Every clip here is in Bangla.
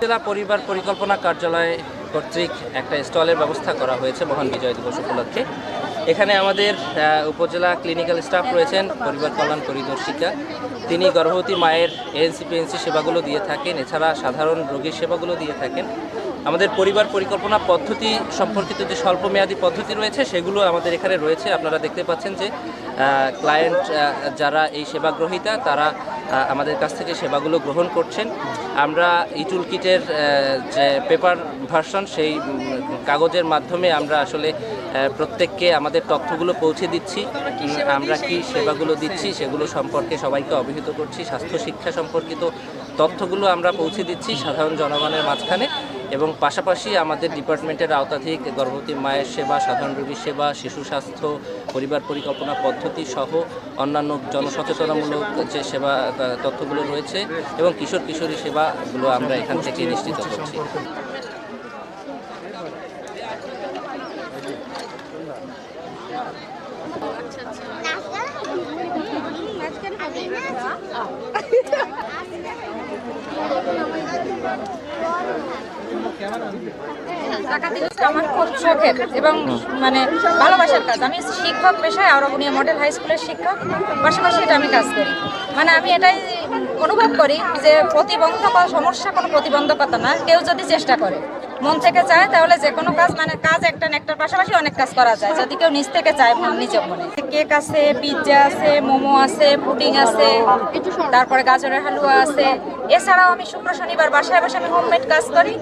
জেলা পরিবার পরিকল্পনা কার্যালয় কর্তৃক একটা স্টলের ব্যবস্থা করা হয়েছে মহান বিজয় দিবস উপলক্ষে। এখানে আমাদের উপজেলা ক্লিনিক্যাল স্টাফ রয়েছেন পরিবার কল্যাণ পরিদর্শিকা। তিনি গর্ভবতী মায়ের এএনসি পিএনসি সেবাগুলো দিয়ে থাকেন, এছাড়া সাধারণ রোগীর সেবাগুলো দিয়ে থাকেন। আমাদের পরিবার পরিকল্পনা পদ্ধতি সম্পর্কিত যে স্বল্পমেয়াদী পদ্ধতি রয়েছে সেগুলো আমাদের এখানে রয়েছে। আপনারা দেখতে পাচ্ছেন যে ক্লায়েন্ট যারা এই সেবা গ্রহীতা তারা আমাদের কাছ থেকে সেবাগুলো গ্রহণ করছেন। আমরা ইটুল কিটের যে পেপার ভার্সন সেই কাগজের মাধ্যমে আমরা আসলে প্রত্যেককে আমাদের তথ্যগুলো পৌঁছে দিচ্ছি। আমরা কি সেবাগুলো দিচ্ছি সেগুলো সম্পর্কে সবাইকে অবহিত করছি। স্বাস্থ্য শিক্ষা সম্পর্কিত তথ্যগুলো আমরা পৌঁছে দিচ্ছি সাধারণ জনগণের মাঝখানে। এবং পাশাপাশি আমাদের ডিপার্টমেন্টের আওতাধীন গর্ভবতী মায়ের সেবা, সাধারণ রোগীর সেবা, শিশু স্বাস্থ্য, পরিবার পরিকল্পনা পদ্ধতি সহ অন্যান্য জনসচেতনামূলক যে সেবা তথ্যগুলো রয়েছে এবং কিশোর কিশোরী সেবাগুলো আমরা এখান থেকে নিশ্চিত করছি। আমার খুব শখের এবং মানে ভালোবাসার কাজ আমি শিক্ষক পেশায় আরবনিয়া মডেল হাই স্কুলের শিক্ষক পাশাপাশি এটা আমি কাজ করি মানে আমি এটাই অনুভব করি যে প্রতিবন্ধক সমস্যা কোনো প্রতিবন্ধকতা না কেউ যদি চেষ্টা করে মন থেকে চায় তাহলে যে কোনো কাজ মানে কাজ একটা একটার পাশাপাশি অনেক কাজ করা যায় যদি কেউ নিজ থেকে চায় নিজে মনে কেক আছে পিৎজা আছে মোমো আছে পুডিং আছে তারপরে গাজরের হালুয়া আছে এছাড়াও আমি শুক্র শনিবার বাসায় বসে আমি হোমমেড কাজ করি।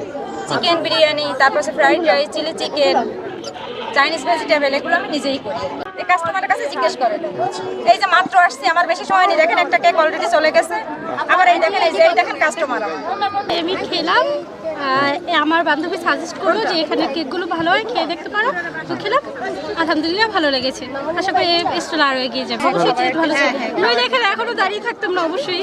চিকেন বিরিয়ানি তারপর fried rice chilli chicken Chinese vegetable এগুলো আমি নিজেই করি। এই কাস্টমারের কাছে জিজ্ঞেস করে। এই যে মাত্র আসছি আমার বেশি সময় নেই। দেখেন একটা কেক অলরেডি চলে গেছে। আবার এই দেখেন এই যে এই দেখেন কাস্টমার আমি খেলাম। আমার বান্ধবী সাজেস্ট করল যে এখানে কেকগুলো ভালো হয় খেয়ে দেখতে পারো। তো খেলাম। আলহামদুলিল্লাহ ভালো লেগেছে। আশা করি এই স্টল আরও এগিয়ে যাবে। অবশ্যই টেস্ট ভালো ছিল। নইলে এখানে এখনও দাঁড়িয়ে থাকতাম না অবশ্যই।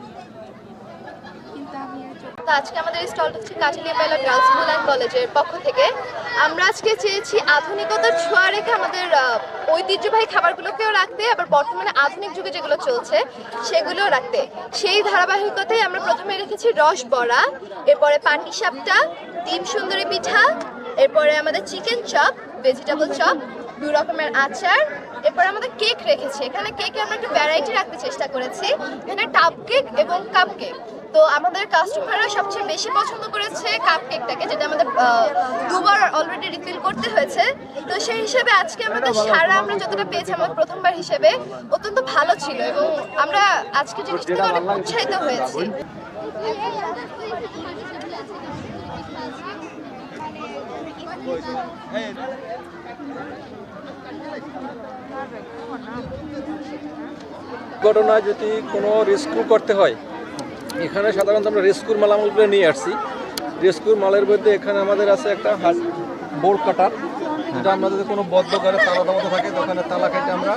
তো আজকে আমাদের স্টলটা হচ্ছে কাঠালিয়া মেলা গার্লস স্কুল অ্যান্ড কলেজের পক্ষ থেকে। আমরা আজকে চেয়েছি আধুনিকতার ছোঁয়া রেখে আমাদের ঐতিহ্যবাহী খাবারগুলোকেও রাখতে, আবার বর্তমানে আধুনিক যুগে যেগুলো চলছে, সেগুলোও রাখতে। সেই ধারাবাহিকতায় আমরা প্রথমে রেখেছি রস বড়া, এরপরে পাটি সাপটা, ডিম সুন্দরী পিঠা, এরপরে আমাদের চিকেন চপ, ভেজিটেবল চপ দু রকমের আচার এরপর আমাদের কেক রেখেছি। এখানে কেকে আমরা একটু ভ্যারাইটি রাখতে চেষ্টা করেছি। এখানে টাপ কেক এবং কাপ কেক তো আমাদের কাস্টমাররা সবচেয়ে বেশি পছন্দ করেছে কাপ কেকটাকে যেটা আমাদের দুবার অলরেডি রিফিল করতে হয়েছে। তো সেই হিসেবে আজকে আমাদের সারা আমরা যতটা পেয়েছি আমাদের প্রথমবার হিসেবে অত্যন্ত ভালো ছিল এবং আমরা আজকে জিনিস থেকে অনেক উৎসাহিত হয়েছি। ঘটনায় যদি কোনো রেস্কিউ করতে হয়, এখানে সাধারণত আমরা রেস্কিউর মালামালগুলো নিয়ে আসছি। রেস্কিউর মালের মধ্যে এখানে আমাদের আছে একটা হাত বোর্ড কাটার, যেটা আমরা যদি কোনো বদ্ধ করে তালা দামাতে থাকে ওখানে তালা কেটে আমরা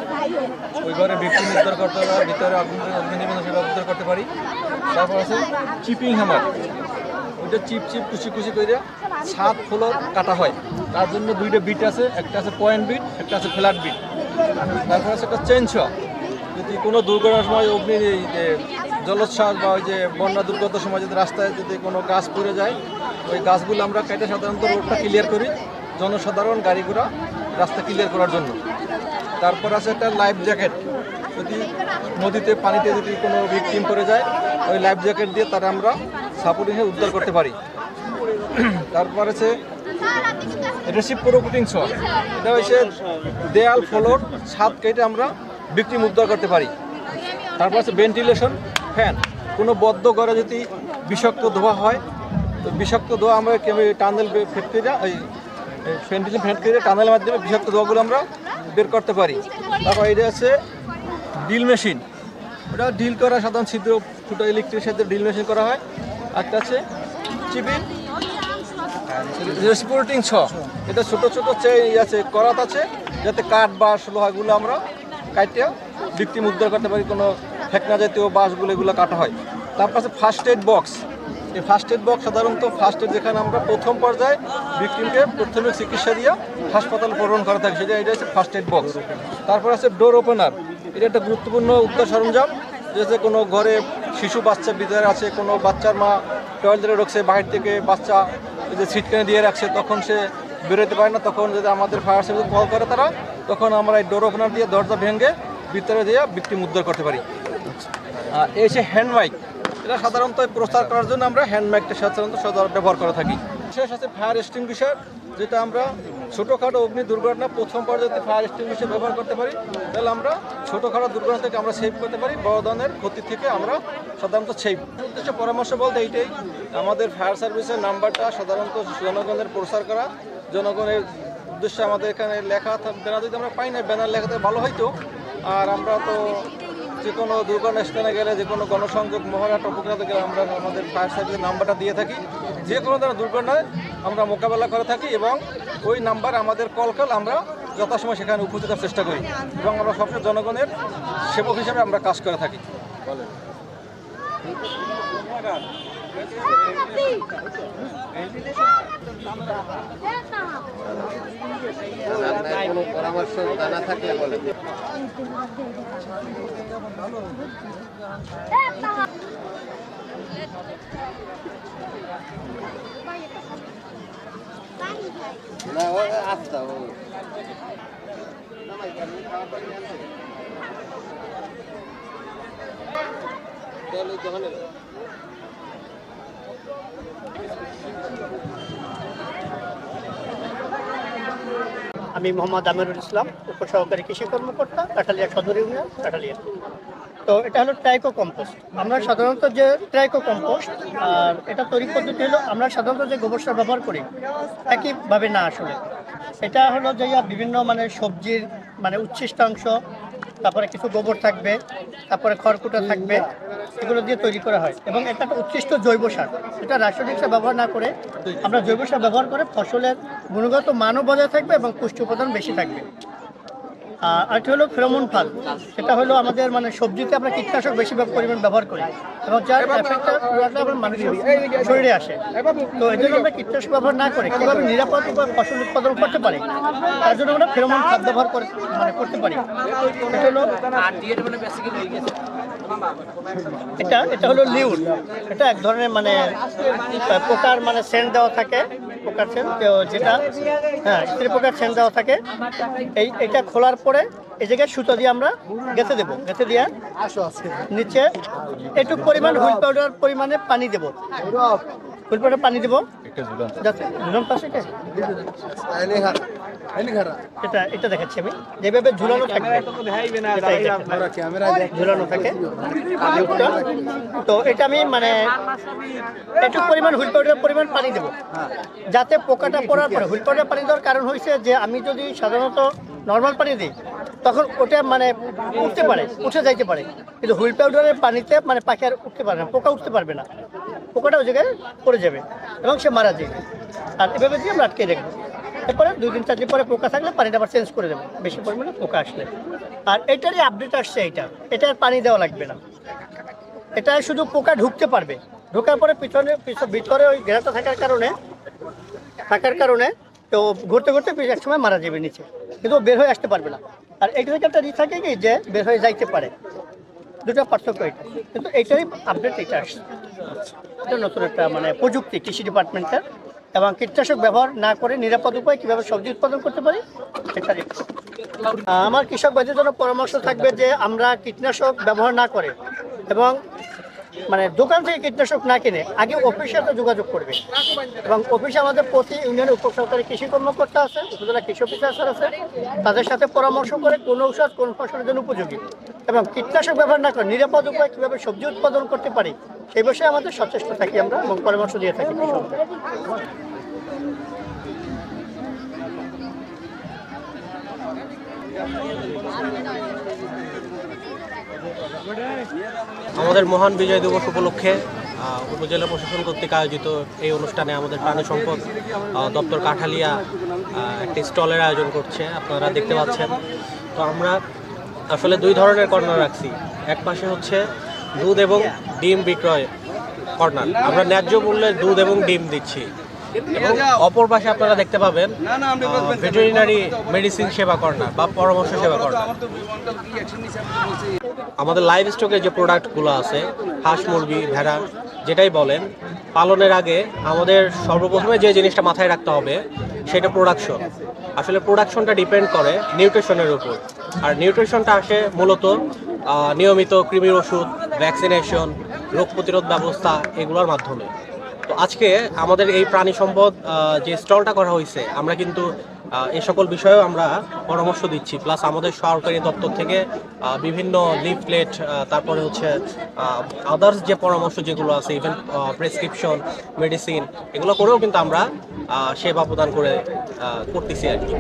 ওই ঘরে ভিক্টিম উদ্ধার করতে পারি ভিতরে আগুন সেটা উদ্ধার করতে পারি। তারপর আছে চিপিং হ্যামার। ওইটা চিপ চিপ কুচি কুচি করে ছাদ ফ্লোর কাটা হয়। তার জন্য দুইটা বিট আছে, একটা আছে পয়েন্ট বিট একটা আছে ফ্ল্যাট বিট তারপর আছে একটা চেঞ্জ যদি কোনো দুর্ঘটনার সময় অগ্নি জলোচ্ছ্বাস বা ওই যে বন্যা দুর্গত সময় যদি রাস্তায় যদি কোনো গাছ পড়ে যায়, ওই গাছগুলো আমরা কেটে সাধারণত রোডটা ক্লিয়ার করি, জনসাধারণ গাড়ি ঘোড়া রাস্তা ক্লিয়ার করার জন্য। তারপর আছে একটা লাইফ জ্যাকেট যদি নদীতে, পানিতে যদি কোনো ভিকটিম পড়ে যায়, ওই লাইফ জ্যাকেট দিয়ে তারা আমরা সাপোর্টিং উদ্ধার করতে পারি। তারপর আছে রেসিপ প্রোকুটিং শট এটা হচ্ছে দেয়াল, ফ্লোর, ছাদ কেটে আমরা বিক্রি উদ্ধার করতে পারি। তারপর আছে ভেন্টিলেশন, ফ্যান। কোনো বদ্ধ ঘরে যদি বিষাক্ত ধোয়া হয়, তো বিষাক্ত ধোয়া আমরা টানেল ফ্যাক্টরিরা ওই ফেন্টিসিন ফ্যাক্টরি টানেলের মাধ্যমে বিষাক্ত ধোয়াগুলো আমরা বের করতে পারি। তারপর এটা আছে ডিল মেশিন। ওটা ডিল করা সাধারণ ছিদ্র, ফুটো ইলেকট্রিকের সাথে ডিল মেশিন করা হয়। একটা আছে চিপিং। রেসপোর্টিং ছ। এটা ছোট ছোট আছে, করাত আছে, যাতে কাঠ, বাঁশ, লোহাগুলো আমরা কাটিয়ে বিক্রি উদ্ধার করতে পারি, কোনো ফেকনা জাতীয় বাঁশগুলো এগুলো কাটা হয়। তারপর আছে ফার্স্ট এড বক্স এই ফার্স্ট এড বক্স সাধারণত ফার্স্ট এড যেখানে আমরা প্রথম পর্যায়ে বিক্রিমকে প্রাথমিক চিকিৎসা দিয়ে হাসপাতালে প্রেরণ করা থাকে, সেটা এটা হচ্ছে ফার্স্ট এড বক্স তারপর আছে ডোর ওপেনার এটা একটা গুরুত্বপূর্ণ উদ্ধার সরঞ্জাম, যেতে কোনো ঘরে শিশু, বাচ্চা ভিতরে আছে, কোনো বাচ্চার মা টয়লেটে ঢুকছে বাইরে থেকে বাচ্চা যে ছিটকানি দিয়ে রাখছে, তখন সে বেরোতে পারে না। তখন যদি আমাদের ফায়ার সার্ভিস কল করে তারা, তখন আমরা এই ডোর ওপেনার দিয়ে দরজা ভেঙে ভিতরে দিয়ে বিক্রি উদ্ধার করতে পারি। আর এই সে হ্যান্ড মাইক এটা সাধারণত প্রচার করার জন্য আমরা হ্যান্ড মাইকটা সাধারণত ব্যবহার করে থাকি। শেষ আছে ফায়ার এক্সটিংগুইশার যেটা আমরা ছোটোখাটো অগ্নি দুর্ঘটনা, প্রথম পর্যায়ে ফায়ার এক্সটিংগুইশার ব্যবহার করতে পারি, তাহলে আমরা ছোটোখাটো দুর্ঘটনা থেকে আমরা সেভ করতে পারি, বড় ধরনের ক্ষতি থেকে আমরা সাধারণত সেভ উদ্দেশ্য পরামর্শ বলতে এইটাই, আমাদের ফায়ার সার্ভিসের নাম্বারটা সাধারণত জনগণের প্রচার করা, জনগণের উদ্দেশ্যে আমাদের এখানে লেখা ব্যানার যদি আমরা পাই না ব্যানার লেখাতে ভালো হইতো আর আমরা তো যে কোনো দুর্ঘটনা স্থানে গেলে, যে কোনো গণসংযোগ, মহড়া টপকাতে গেলে আমরা আমাদের ফায়ার সার্ভিসের নাম্বারটা দিয়ে থাকি। যে কোনো ধরনের দুর্ঘটনায় আমরা মোকাবেলা করে থাকি এবং ওই নাম্বার আমাদের কল কল আমরা যথাসময় সেখানে উপস্থিত চেষ্টা করি এবং আমরা সবসময় জনগণের সেবক হিসেবে আমরা কাজ করে থাকি। পরামর্শ জানা থাকলে ও আচ্ছা ও চলো যখন আমি মোহাম্মদ আমিরুল ইসলাম, উপসহকারী কৃষি কর্মকর্তা, কাটালিয়া সদর ইউনিয়ন, কাটালিয়া। তো এটা হলো ট্রাইকো কম্পোস্ট। আমরা সাধারণত যে ট্রাইকো কম্পোস্ট, আর এটা তৈরি পদ্ধতি হলো আমরা সাধারণত যে গোবর সার ব্যবহার করি, একইভাবে না আসলে। এটা হলো যে বিভিন্ন মানে সবজির মানে উচ্ছিষ্টাংশ তারপরে কিছু গোবর থাকবে, তারপরে খড়কুটা থাকবে, এগুলো দিয়ে তৈরি করা হয়। এবং এটা একটা উৎকৃষ্ট জৈব সার। এটা রাসায়নিক সার ব্যবহার না করে আমরা জৈব সার ব্যবহার করে ফসলের গুণগত মানও বজায় থাকবে এবং পুষ্টি উপাদান বেশি থাকবে। আরেকটি হলো ফেরোমন ফাল সেটা হলো আমাদের মানে সবজিতে আমরা কীটনাশক বেশি পরিমাণ ব্যবহার করি। এবং যার এফেক্টটা পুরোটা আমার মানুষের শরীরে আসে। তো এই জন্য আমরা কীটনাশক ব্যবহার না করে কীভাবে নিরাপদ উপায়ে ফসল উৎপাদন করতে পারি তার জন্য আমরা ফেরোমন খাদ ব্যবহার করে মানে করতে পারি। এটা হলো এটা এটা হলো লিউড। এটা এক ধরনের মানে পোকার মানে সেন্ট দেওয়া থাকে। পোকার সেন্ট যেটা হ্যাঁ স্ত্রী পোকার সেন্ট দেওয়া থাকে। এই এটা খোলার পরে এই জায়গায় সুতো দিয়ে আমরা গেঁথে দেবো। গেঁথে দিয়ে নিচে একটু পরিমাণ হুইল পাউডার পরিমাণে পানি দেবো। হুইল পাউডার পানি দেবো। যাতে ঝুলন পাশে এটা এটা এটা দেখাচ্ছি আমি। যেভাবে ঝুলানো থাকবে এটা ঝুলানো থাকে। তো এটা আমি মানে একটু পরিমাণ হুইল পাউডারের পরিমাণ পানি দেবো। যাতে পোকাটা পড়ার পরে। হুইল পাউডার পানি দেওয়ার কারণ হয়েছে যে আমি যদি সাধারণত নর্মাল পানি দিই, তখন ওটা মানে উঠতে পারে, উঠে যাইতে পারে। কিন্তু হুইল পাউডারের পানিতে মানে পাখি আর উঠতে পারে না, পোকা উঠতে পারবে না। পোকাটা ওই জায়গায় পড়ে যাবে এবং সে মারা যাবে। আর এভাবে দিয়ে আমরা আটকে রাখব। এরপরে দুই দিন, চার দিন পরে পোকা থাকলে পানিটা আবার চেঞ্জ করে দেবো। বেশি পরিমাণে পোকা আসলে। আর এটারই আপডেট আসছে এটা আর পানি দেওয়া লাগবে না। এটা শুধু পোকা ঢুকতে পারবে। ঢোকার পরে পিছনে পিছ- ভিতরে ওই ঘেরাটা থাকার কারণে থাকার কারণে তো ঘুরতে ঘুরতে এক সময় মারা যাবে নিচে। কিন্তু বের হয়ে আসতে পারবে না। আর এইটা থেকে একটা ই থাকে কি, যে বের হয়ে যাইতে পারে। দুটো পার্থক্য এটা। কিন্তু এইটারই আপডেট এটা আসছে। এটা নতুন একটা মানে প্রযুক্তি, কৃষি ডিপার্টমেন্টের। এবং কীটনাশক ব্যবহার না করে নিরাপদ উপায় কীভাবে সবজি উৎপাদন করতে পারি সেটারই আমার কৃষক ভাইদের জন্য পরামর্শ থাকবে যে আমরা কীটনাশক ব্যবহার না করে এবং মানে দোকান থেকে কীটনাশক না কিনে আগে অফিসের সাথে যোগাযোগ করবে। এবং অফিসে আমাদের প্রতি ইউনিয়নের উপসরকারি কৃষি কর্মকর্তা আছে, উপজেলা কৃষি অফিসার আছে তাদের সাথে পরামর্শ করে কোন ঔষধ কোন ফসলের জন্য উপযোগী। এবং কীটনাশক ব্যবহার না করে নিরাপদ উপায় কীভাবে সবজি উৎপাদন করতে পারি সেই বিষয়ে আমাদের সচেষ্ট থাকি আমরা এবং পরামর্শ দিয়ে থাকি কৃষকদের। আমাদের মহান বিজয় দিবস উপলক্ষে উপজেলা প্রশাসন কর্তৃক আয়োজিত এই অনুষ্ঠানে আমাদের প্রাণী সম্পদ দপ্তর কাঠালিয়া একটি স্টলের আয়োজন করছে, আপনারা দেখতে পাচ্ছেন। তো আমরা আসলে দুই ধরনের কর্নার রাখছি। এক পাশে হচ্ছে দুধ এবং ডিম বিক্রয় কর্নার। আমরা ন্যায্য মূল্যে দুধ এবং ডিম দিচ্ছি। অপর পাশে আপনারা দেখতে পাবেন ভেটেরিনারি মেডিসিন সেবা কর্নার বা পরামর্শ সেবা কর্নার আমাদের লাইভ স্টকের যে প্রোডাক্টগুলো আছে হাঁস মুরগি ভেড়া যেটাই বলেন পালনের আগে আমাদের সর্বপ্রথমে যে জিনিসটা মাথায় রাখতে হবে সেটা প্রোডাকশন আসলে প্রোডাকশনটা ডিপেন্ড করে নিউট্রিশনের উপর। আর নিউট্রিশনটা আসে মূলত নিয়মিত কৃমির ওষুধ ভ্যাকসিনেশন রোগ প্রতিরোধ ব্যবস্থা এগুলোর মাধ্যমে। আজকে আমাদের এই প্রাণী সম্পদ যে স্টলটা করা হয়েছে, আমরা কিন্তু এই সকল বিষয়েও আমরা পরামর্শ দিচ্ছি। প্লাস আমাদের সরকারি দপ্তর থেকে বিভিন্ন লিফলেট তারপরে হচ্ছে আদার্স যে পরামর্শ যেগুলো আছে ইভেন প্রেসক্রিপশন মেডিসিন এগুলো করেও কিন্তু আমরা সেবা প্রদান করে করতেছি আর কি।